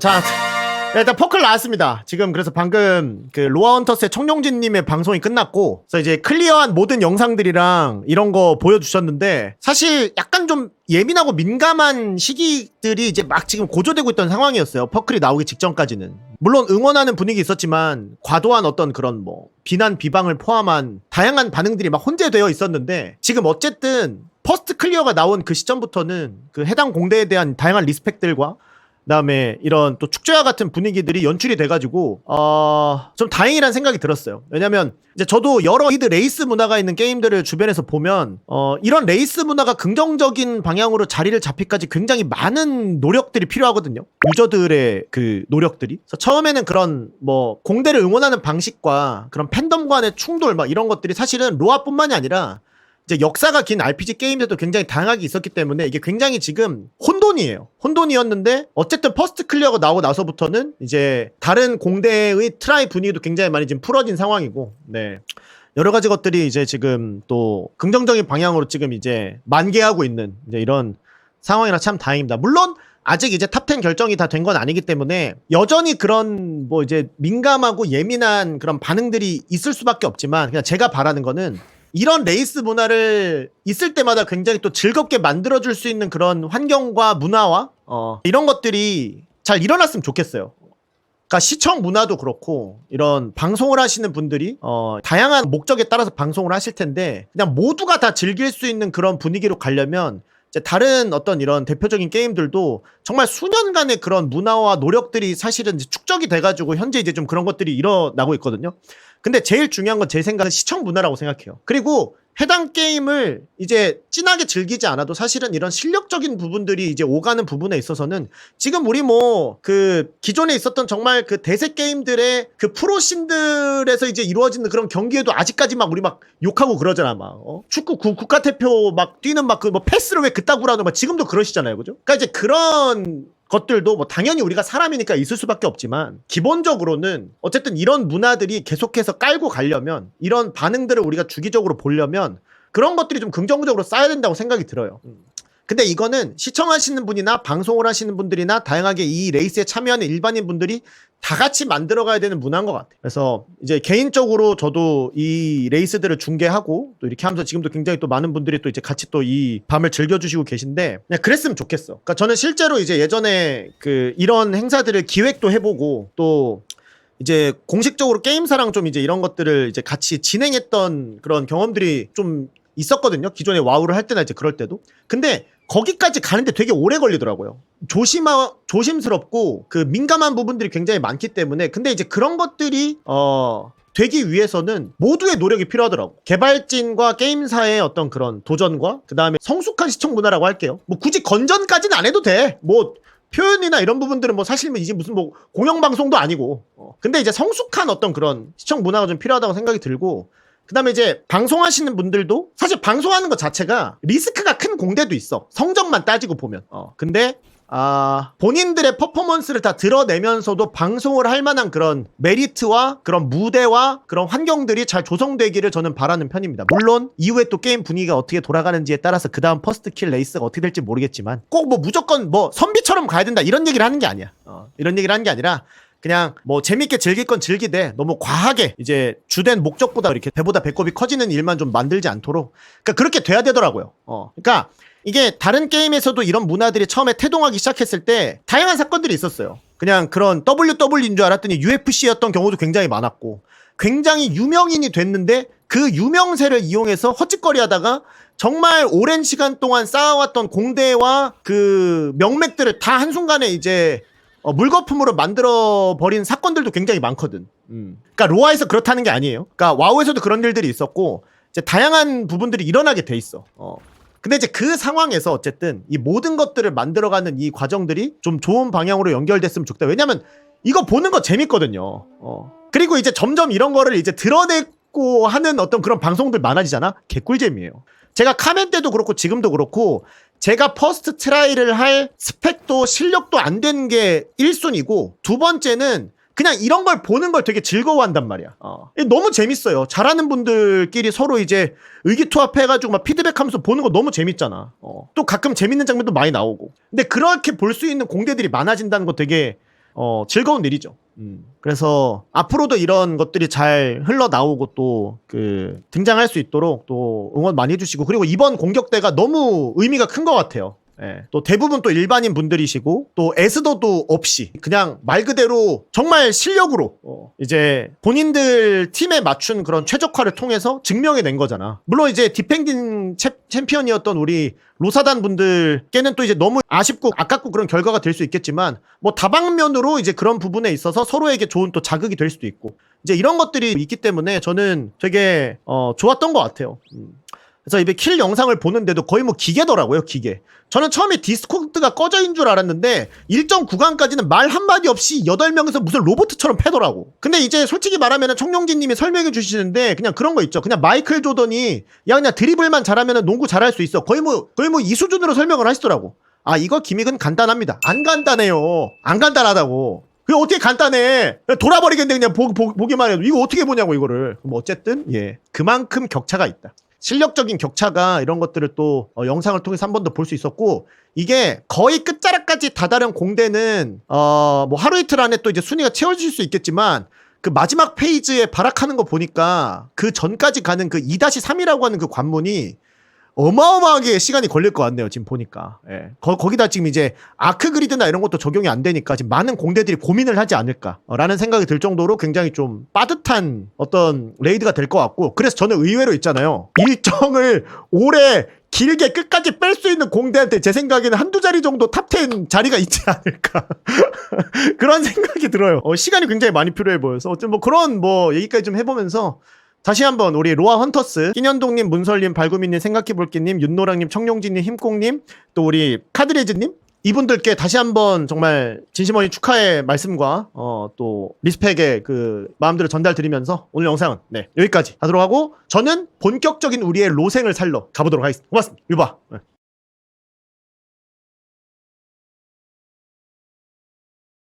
자, 일단 퍼클 나왔습니다. 지금 그래서 방금 그 로아 헌터스의 청룡진님의 방송이 끝났고, 그래서 이제 클리어한 모든 영상들이랑 이런 거 보여주셨는데, 사실 약간 좀 예민하고 민감한 시기들이 이제 막 지금 고조되고 있던 상황이었어요. 퍼클이 나오기 직전까지는. 물론 응원하는 분위기 있었지만, 과도한 어떤 그런 뭐, 비난, 비방을 포함한 다양한 반응들이 막 혼재되어 있었는데, 지금 어쨌든 퍼스트 클리어가 나온 그 시점부터는 그 해당 공대에 대한 다양한 리스펙들과 그다음에 이런 또 축제와 같은 분위기들이 연출이 돼가지고 어 좀 다행이란 생각이 들었어요. 왜냐면 이제 저도 여러 히드 레이스 문화가 있는 게임들을 주변에서 보면 어 이런 레이스 문화가 긍정적인 방향으로 자리를 잡히까지 굉장히 많은 노력들이 필요하거든요. 유저들의 그 노력들이. 그래서 처음에는 그런 뭐 공대를 응원하는 방식과 그런 팬덤 간의 충돌 막 이런 것들이 사실은 로아뿐만이 아니라 이제 역사가 긴 RPG 게임들도 굉장히 다양하게 있었기 때문에 이게 굉장히 지금 혼돈이에요. 혼돈이었는데 어쨌든 퍼스트 클리어가 나오고 나서부터는 이제 다른 공대의 트라이 분위기도 굉장히 많이 지금 풀어진 상황이고, 네. 여러 가지 것들이 이제 지금 또 긍정적인 방향으로 지금 이제 만개하고 있는 이제 이런 상황이라 참 다행입니다. 물론 아직 이제 탑10 결정이 다 된 건 아니기 때문에 여전히 그런 뭐 이제 민감하고 예민한 그런 반응들이 있을 수밖에 없지만 그냥 제가 바라는 거는 이런 레이스 문화를 있을 때마다 굉장히 또 즐겁게 만들어줄 수 있는 그런 환경과 문화와 어, 이런 것들이 잘 일어났으면 좋겠어요. 그러니까 시청 문화도 그렇고 이런 방송을 하시는 분들이 어, 다양한 목적에 따라서 방송을 하실 텐데 그냥 모두가 다 즐길 수 있는 그런 분위기로 가려면 이제 다른 어떤 이런 대표적인 게임들도 정말 수년간의 그런 문화와 노력들이 사실은 이제 축적이 돼가지고 현재 이제 좀 그런 것들이 일어나고 있거든요. 근데 제일 중요한 건 제 생각은 시청 문화라고 생각해요. 그리고 해당 게임을 이제 진하게 즐기지 않아도 사실은 이런 실력적인 부분들이 이제 오가는 부분에 있어서는 지금 우리 뭐 그 기존에 있었던 정말 그 대세 게임들의 그 프로신들에서 이제 이루어지는 그런 경기에도 아직까지 막 우리 막 욕하고 그러잖아 막 어? 축구 국, 국가대표 막 뛰는 막 그 뭐 패스를 왜 그따구로 하는 막 지금도 그러시잖아요 그죠? 그러니까 이제 그런 것들도 뭐 당연히 우리가 사람이니까 있을 수밖에 없지만 기본적으로는 어쨌든 이런 문화들이 계속해서 깔고 가려면 이런 반응들을 우리가 주기적으로 보려면 그런 것들이 좀 긍정적으로 쌓여야 된다고 생각이 들어요. 근데 이거는 시청하시는 분이나 방송을 하시는 분들이나 다양하게 이 레이스에 참여하는 일반인 분들이 다 같이 만들어가야 되는 문화인 것 같아요. 그래서 이제 개인적으로 저도 이 레이스들을 중계하고 또 이렇게 하면서 지금도 굉장히 또 많은 분들이 또 이제 같이 또 이 밤을 즐겨주시고 계신데 그냥 그랬으면 좋겠어. 그러니까 저는 실제로 이제 예전에 그 이런 행사들을 기획도 해보고 또 이제 공식적으로 게임사랑 좀 이제 이런 것들을 이제 같이 진행했던 그런 경험들이 좀 있었거든요. 기존에 와우를 할 때나 이제 그럴 때도. 근데 거기까지 가는데 되게 오래 걸리더라고요. 조심하, 조심스럽고 그 민감한 부분들이 굉장히 많기 때문에 근데 이제 그런 것들이 어 되기 위해서는 모두의 노력이 필요하더라고. 개발진과 게임사의 어떤 그런 도전과 그 다음에 성숙한 시청 문화라고 할게요. 뭐 굳이 건전까지는 안 해도 돼. 뭐 표현이나 이런 부분들은 뭐 사실 이제 무슨 뭐 공영방송도 아니고. 어. 근데 이제 성숙한 어떤 그런 시청 문화가 좀 필요하다고 생각이 들고 그 다음에 이제 방송하시는 분들도 사실 방송하는 것 자체가 리스크가 큰 공대도 있어. 성적만 따지고 보면. 어. 근데 아, 본인들의 퍼포먼스를 다 드러내면서도 방송을 할 만한 그런 메리트와 그런 무대와 그런 환경들이 잘 조성되기를 저는 바라는 편입니다. 물론 이후에 또 게임 분위기가 어떻게 돌아가는지에 따라서 그 다음 퍼스트 킬 레이스가 어떻게 될지 모르겠지만 꼭 뭐 무조건 뭐 선비처럼 가야 된다 이런 얘기를 하는 게 아니야. 어, 이런 얘기를 하는 게 아니라 그냥 뭐 재밌게 즐길 건 즐기되 너무 과하게 이제 주된 목적보다 이렇게 배보다 배꼽이 커지는 일만 좀 만들지 않도록 그러니까 그렇게 돼야 되더라고요. 어. 그러니까 이게 다른 게임에서도 이런 문화들이 처음에 태동하기 시작했을 때 다양한 사건들이 있었어요. 그냥 그런 WW인 줄 알았더니 UFC였던 경우도 굉장히 많았고 굉장히 유명인이 됐는데 그 유명세를 이용해서 헛짓거리 하다가 정말 오랜 시간 동안 쌓아왔던 공대와 그 명맥들을 다 한순간에 이제 어, 물거품으로 만들어 버린 사건들도 굉장히 많거든. 음. 그러니까 로아에서 그렇다는 게 아니에요. 그러니까 와우에서도 그런 일들이 있었고 이제 다양한 부분들이 일어나게 돼 있어. 어. 근데 이제 그 상황에서 어쨌든 이 모든 것들을 만들어가는 이 과정들이 좀 좋은 방향으로 연결됐으면 좋겠다. 왜냐면 이거 보는 거 재밌거든요. 어. 그리고 이제 점점 이런 거를 이제 드러내고 하는 어떤 그런 방송들 많아지잖아. 개꿀잼이에요. 제가 카멘 때도 그렇고 지금도 그렇고 제가 퍼스트 트라이를 할 스펙도 실력도 안 되는 게 1순위고 두 번째는 그냥 이런 걸 보는 걸 되게 즐거워한단 말이야. 어. 너무 재밌어요. 잘하는 분들끼리 서로 이제 의기투합해가지고 막 피드백하면서 보는 거 너무 재밌잖아. 어. 또 가끔 재밌는 장면도 많이 나오고. 근데 그렇게 볼 수 있는 공대들이 많아진다는 거 되게 어, 즐거운 일이죠. 음. 그래서 앞으로도 이런 것들이 잘 흘러나오고 또 그 등장할 수 있도록 또 응원 많이 해주시고 그리고 이번 공격대가 너무 의미가 큰 것 같아요. 예. 또 대부분 또 일반인 분들이시고 또 애스더도 없이 그냥 말 그대로 정말 실력으로 어, 이제 본인들 팀에 맞춘 그런 최적화를 통해서 증명해 낸 거잖아. 물론 이제 디펜딩 챔- 챔피언이었던 우리 로사단 분들께는 또 이제 너무 아쉽고 아깝고 그런 결과가 될 수 있겠지만 뭐 다방면으로 이제 그런 부분에 있어서 서로에게 좋은 또 자극이 될 수도 있고 이제 이런 것들이 있기 때문에 저는 되게 어, 좋았던 것 같아요. 음. 그래서 이게 킬 영상을 보는데도 거의 뭐 기계더라고요, 기계. 저는 처음에 디스코드가 꺼져인 줄 알았는데 일정 구간까지는 말 한마디 없이 8명에서 무슨 로봇처럼 패더라고. 근데 이제 솔직히 말하면 청룡진 님이 설명해 주시는데 그냥 그런 거 있죠. 그냥 마이클 조던이 야 그냥 드리블만 잘하면 농구 잘할 수 있어. 거의 뭐 거의 뭐 이 수준으로 설명을 하시더라고. 아 이거 기믹은 간단합니다. 안 간단해요. 안 간단하다고. 그게 어떻게 간단해? 그냥 돌아버리겠네 그냥 보, 보, 보기만 해도 이거 어떻게 보냐고 이거를. 뭐 어쨌든 예 그만큼 격차가 있다. 실력적인 격차가 이런 것들을 또 어, 영상을 통해서 한 번 더 볼 수 있었고 이게 거의 끝자락까지 다다른 공대는 어 뭐 하루 이틀 안에 또 이제 순위가 채워질 수 있겠지만 그 마지막 페이지에 발악하는 거 보니까 그 전까지 가는 그 2-3이라고 하는 그 관문이 어마어마하게 시간이 걸릴 것 같네요. 지금 보니까. 예. 거, 거기다 지금 이제 아크 그리드나 이런 것도 적용이 안 되니까 지금 많은 공대들이 고민을 하지 않을까라는 생각이 들 정도로 굉장히 좀 빠듯한 어떤 레이드가 될 것 같고 그래서 저는 의외로 있잖아요. 일정을 오래 길게 끝까지 뺄 수 있는 공대한테 제 생각에는 한두 자리 정도 탑10 자리가 있지 않을까. 그런 생각이 들어요. 어, 시간이 굉장히 많이 필요해 보여서 어쨌든 뭐 그런 뭐 얘기까지 좀 해보면서 다시 한번 우리 로아 헌터스, 끼년동님, 문설님, 발구미님, 생각해볼게님, 윤노랑님, 청룡진님, 힘꽁님, 또 우리 카드레즈님 이분들께 다시 한번 정말 진심 어린 축하의 말씀과 어, 또 리스펙의 그 마음들을 전달드리면서 오늘 영상은 네 여기까지 하도록 하고 저는 본격적인 우리의 로생을 살러 가보도록 하겠습니다. 고맙습니다. 유바. 네.